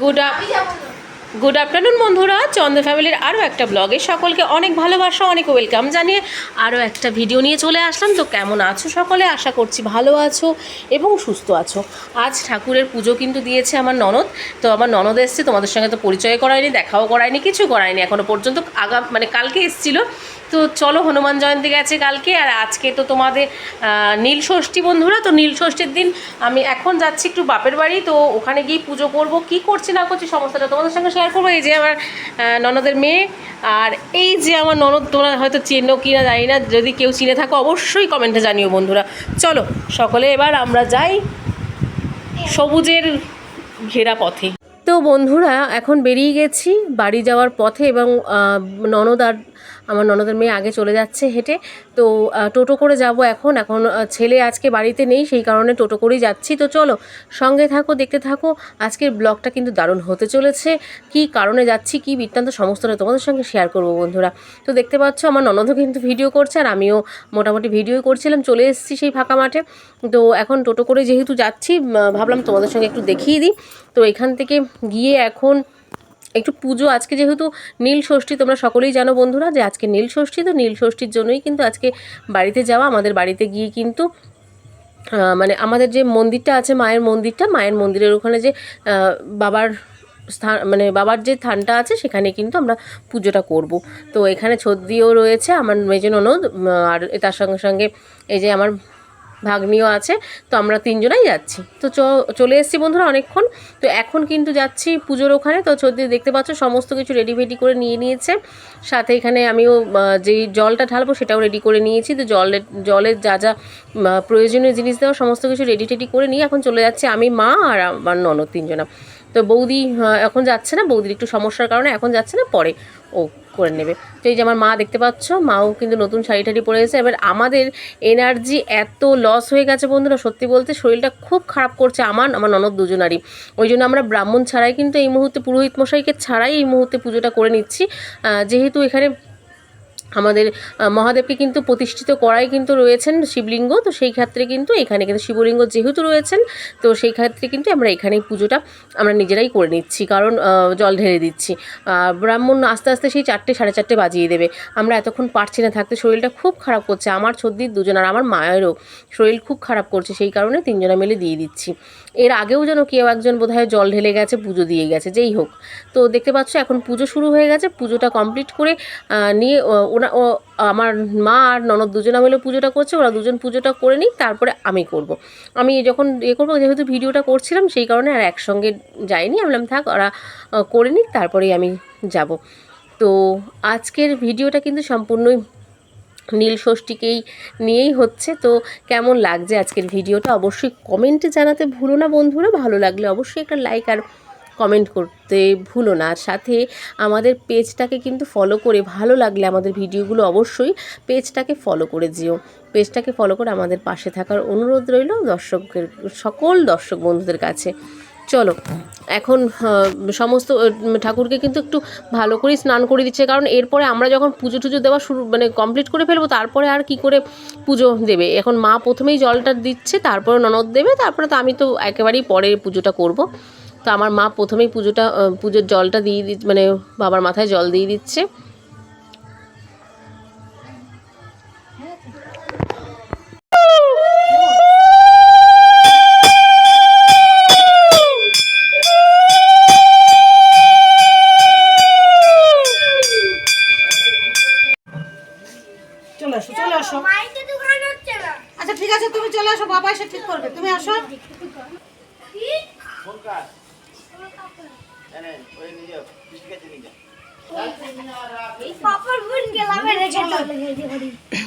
Good good afternoon বন্ধুরা। চন্দ্র ফ্যামিলির আরও একটা ব্লগে সকলকে অনেক ভালোবাসা, অনেক ওয়েলকাম জানিয়ে আরও একটা ভিডিও নিয়ে চলে আসলাম। তো কেমন আছো সকলে? আশা করছি ভালো আছো এবং সুস্থ আছো। আজ ঠাকুরের পুজো কিন্তু দিয়েছে আমার ননদ। তো আমার ননদ এসছে, তোমাদের সঙ্গে তো পরিচয় করায়নি, দেখাও করায়নি, কিছু করায়নি এখনও পর্যন্ত। আগা মানে কালকে এসেছিল। তো চলো হনুমান জয়ন্তী গেছে কালকে, আর আজকে তো তোমাদের নীল ষষ্ঠী বন্ধুরা, তো নীল ষষ্ঠীর দিন আমি এখন যাচ্ছি একটু বাপের বাড়ি, তো ওখানে গিয়ে পুজো করব। কি করছি না করছি সমস্যাটা তোমাদের সঙ্গে শেয়ার করব। এই যে আমার ননদের মেয়ে, আর এই যে আমার ননদ, তোমরা হয়তো চেনো কি না জানি না, যদি কেউ চিনে থাকো অবশ্যই কমেন্টে জানিও বন্ধুরা। চলো, সকলে এবার আমরা যাই সবুজের ঘেরা পথে। তো বন্ধুরা, এখন বেরিয়ে গেছি, বাড়ি যাওয়ার পথে এবং ননদ আর আমার ননদের মেয়ে আগে চলে যাচ্ছে হেঁটে। তো টোটো করে যাব এখন। এখন ছেলে আজকে বাড়িতে নেই, সেই কারণে টোটো করেই যাচ্ছি। তো চলো, সঙ্গে থাকো, দেখতে থাকো। আজকের ব্লগটা কিন্তু দারুণ হতে চলেছে। কি কারণে যাচ্ছি, কি বৃত্তান্ত, সমস্তটা তোমাদের সঙ্গে শেয়ার করব বন্ধুরা। তো দেখতে পাচ্ছ, আমার ননদও কিন্তু ভিডিও করছে আর আমিও মোটামুটি ভিডিও করছিলাম। চলে এসেছি সেই ফাঁকা মাঠে। তো এখন টোটো করে যেহেতু যাচ্ছি ভাবলাম তোমাদের সঙ্গে একটু দেখিয়ে দিই। তো এখান থেকে গিয়ে এখন একটু পুজো, আজকে যেহেতু নীল ষষ্ঠী, তোমরা সকলেই জানো বন্ধুরা যে আজকে নীল ষষ্ঠী, তো নীল ষষ্ঠীর জন্যই কিন্তু আজকে বাড়িতে যাওয়া, আমাদের বাড়িতে গিয়ে কিন্তু মানে আমাদের যে মন্দিরটা আছে, মায়ের মন্দিরটা, মায়ের মন্দিরের ওখানে যে বাবার স্থান মানে বাবার যে থানটা আছে, সেখানে কিন্তু আমরা পুজোটা করব। তো এখানে ছদ্দিও রয়েছে, আমার মেজে ননদ আর তার সঙ্গে সঙ্গে এই যে আমার ভাগ্নিও আছে, তো আমরা তিনজনাই যাচ্ছি। তো চলে এসেছি বন্ধুরা অনেকক্ষণ। তো এখন কিন্তু যাচ্ছি পুজোর ওখানে। তো ছদ্দি দেখতে পাচ্ছ সমস্ত কিছু রেডি ফেডি করে নিয়ে নিয়েছে। সাথে এখানে আমিও যেই জলটা ঢালবো সেটাও রেডি করে নিয়েছি। তো জলের জলের যা যা প্রয়োজনীয় জিনিস দেওয়া সমস্ত কিছু রেডি টেডি করে নিয়ে এখন চলে যাচ্ছে আমি, মা আর আমার ননদ তিনজনা। তো বৌদি এখন যাচ্ছে না। বৌদির একটু সমস্যার কারণে এখন যাচ্ছে না, পরে ও করে নেবে। তো এই যে আমার মা দেখতে পাচ্ছ, মাও কিন্তু নতুন শাড়ি টাড়ি পরে এসেছে। এবার আমাদের এনার্জি এত লস হয়ে গেছে বন্ধুরা, সত্যি বলতে শরীরটা খুব খারাপ করছে আমার আমার ননদ দুজনারই। ওই জন্য আমরা ব্রাহ্মণ ছাড়াই কিন্তু এই মুহূর্তে পুরোহিত মশাইকে ছাড়াই এই মুহূর্তে পুজোটা করে নিচ্ছি। যেহেতু এখানে আমাদের মহাদেবকে কিন্তু প্রতিষ্ঠিত করাই কিন্তু রয়েছেন শিবলিঙ্গ। তো সেই ক্ষেত্রে কিন্তু এখানে কিন্তু শিবলিঙ্গ যেহেতু রয়েছেন, তো সেই ক্ষেত্রে কিন্তু আমরা এখানেই পুজোটা আমরা নিজেরাই করে নিচ্ছি। কারণ জল ঢেলে দিচ্ছি। ব্রাহ্মণ আস্তে আস্তে সেই চারটে, সাড়ে চারটে বাজিয়ে দেবে। আমরা এতক্ষণ পারছি না থাকতে, শরীরটা খুব খারাপ করছে। আমার সর্দির দুজন আর আমার মায়েরও শরীর খুব খারাপ করছে, সেই কারণে তিনজনা মিলে দিয়ে দিচ্ছি। এর আগেও যেন কেউ একজন বোধহয় জল ঢেলে গেছে, পুজো দিয়ে গেছে, যেই হোক। তো দেখতে পাচ্ছ, এখন পুজো শুরু হয়ে গেছে। পুজোটা কমপ্লিট করে নিয়ে ও- ওনা ও, আমার মা আর ননদ দুজনা মিলে পুজোটা করছে, ওরা দুজন পুজোটা করে নিক, তারপরে আমি করব। আমি যখন ইয়ে করব, যেহেতু ভিডিওটা করছিলাম, সেই কারণে আর একসঙ্গে যাইনি। আমি বললাম, থাক, ওরা করে নিক, তারপরেই আমি যাব। তো আজকের ভিডিওটা কিন্তু সম্পূর্ণই নীল ষষ্ঠীকেই নিয়েই হচ্ছে। তো কেমন লাগছে আজকের ভিডিওটা? অবশ্যই কমেন্টে জানাতে ভুলো না বন্ধুরা। ভালো লাগলে অবশ্যই একটা লাইক আর কমেন্ট করতে ভুলো না। আর সাথে আমাদের পেজটাকে কিন্তু ফলো করে ভালো লাগলে আমাদের ভিডিওগুলো অবশ্যই পেজটাকে ফলো করে দিও। পেজটাকে ফলো করে আমাদের পাশে থাকার অনুরোধ রইল দর্শকের, সকল দর্শক বন্ধুদের কাছে। চলো, এখন সমস্ত ঠাকুরকে কিন্তু একটু ভালো করেই স্নান করে দিচ্ছে। কারণ এরপরে আমরা যখন পুজো টুজো দেওয়া শুরু মানে কমপ্লিট করে ফেলব, তারপরে আর কি করে পুজো দেবে? এখন মা প্রথমেই জলটা দিচ্ছে, তারপরে ননদ দেবে, তারপরে তো আমি তো একেবারেই পরে পুজোটা করব। তো আমার মা প্রথমেই পুজোটা পুজোর জলটা দিয়ে দি মানে বাবার মাথায় জল দিয়ে দিচ্ছে। চলে আসো চলে আসো। আচ্ছা ঠিক আছে তুমি চলে আসো বাবা এসে ঠিক করবে। তুমি আসো।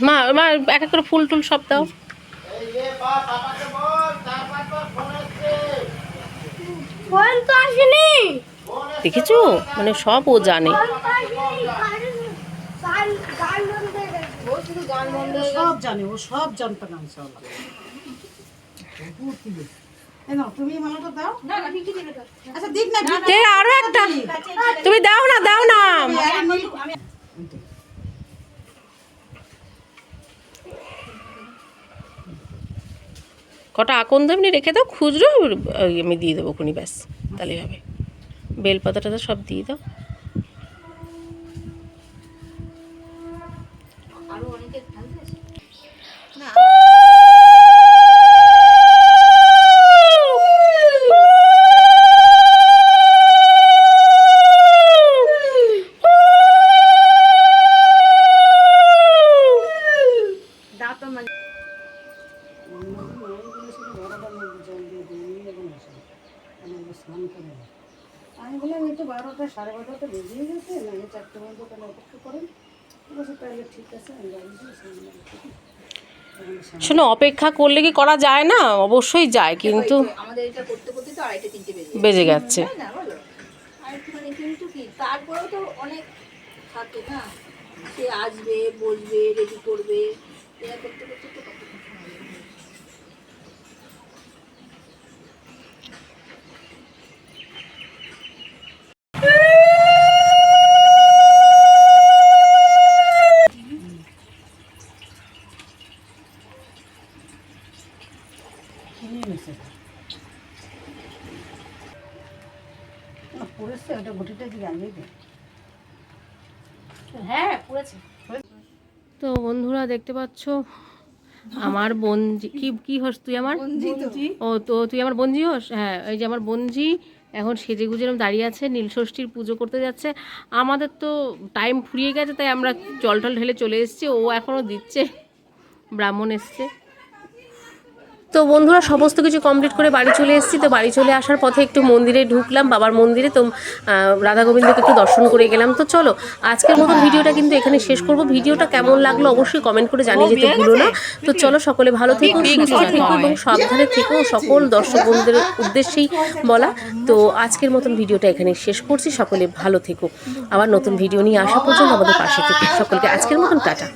মা মা এক এক করে ফুল টুল সব দাও। ফোন আসেনি। দেখেছ? মানে সব ও জানে। হয়ে সব জানে ও সব জানতো না সব এই নাও, তুমি মালাটা দাও। আচ্ছা দিক না দিক। তে আরও একটা। তুমি দাও না দাও না। কটা আকন্দ এমনি রেখে দাও খুচরো আমি দিয়ে দেবো খুনি ব্যাস তাহলে হবে। বেলপাতা টাতা সব দিয়ে দাও। আরও অনেকে ঢালতে আছে? না দাঁত মানে আমি বললাম এই তো বারোটা সাড়ে বারোটা বেজেই গেছে না এই চারটে পর্যন্ত তাহলে অপেক্ষা করেন। বলছে তাহলে ঠিক আছে আমি গাড়ি দিয়ে সামনে রেখে শোনো অপেক্ষা করলে কি করা যায় না? অবশ্যই যায় কিন্তু আমাদের এটা করতে করতে তো আড়াইটে তিনটে বেজে যায়। বেজে যাচ্ছে। তাই না বলো? আর একটুখানি কিন্তু কি তারপরেও তো অনেক থাকে না? সে আসবে বসবে রেডি করবে এটা করতে করতে তো কতক্ষণ সময় লেগে যায়। কিনে নিয়েছে না পড়েছে ওটা দে। হ্যাঁ পড়েছে। তো বন্ধুরা দেখতে পাচ্ছ? আমার বঞ্জি কি কি হস তুই আমার? ও তো তুই আমার বঞ্জি হস? হ্যাঁ এই যে আমার বঞ্জি এখন সেজে গুজে এরম দাঁড়িয়ে আছে নীলষষ্ঠীর পুজো করতে যাচ্ছে। আমাদের তো টাইম ফুরিয়ে গেছে তাই আমরা জল টল ঢেলে চলে এসেছি ও এখনও দিচ্ছে ব্রাহ্মণ এসছে। তো বন্ধুরা সমস্ত কিছু কমপ্লিট করে বাড়ি চলে এসেছি। তো বাড়ি চলে আসার পথে একটু মন্দিরে ঢুকলাম বাবার মন্দিরে। তো রাধা গোবিন্দকে একটু দর্শন করে গেলাম। তো চলো আজকের মতন ভিডিওটা কিন্তু এখানে শেষ করব। ভিডিওটা কেমন লাগল অবশ্যই কমেন্ট করে জানিয়ে যেতে ভুলো না। তো চলো সকলে ভালো থেকো সুস্থ থেকো এবং সাবধানে থেকো। সকল দর্শক বন্ধুদের উদ্দেশ্যেই বলা। তো আজকের মতন ভিডিওটা এখানে শেষ করছি। সকলে ভালো থেকো। আবার নতুন ভিডিও নিয়ে আসা পর্যন্ত আমাদের পাশে থেকে। সকলকে আজকের মতন টাটা।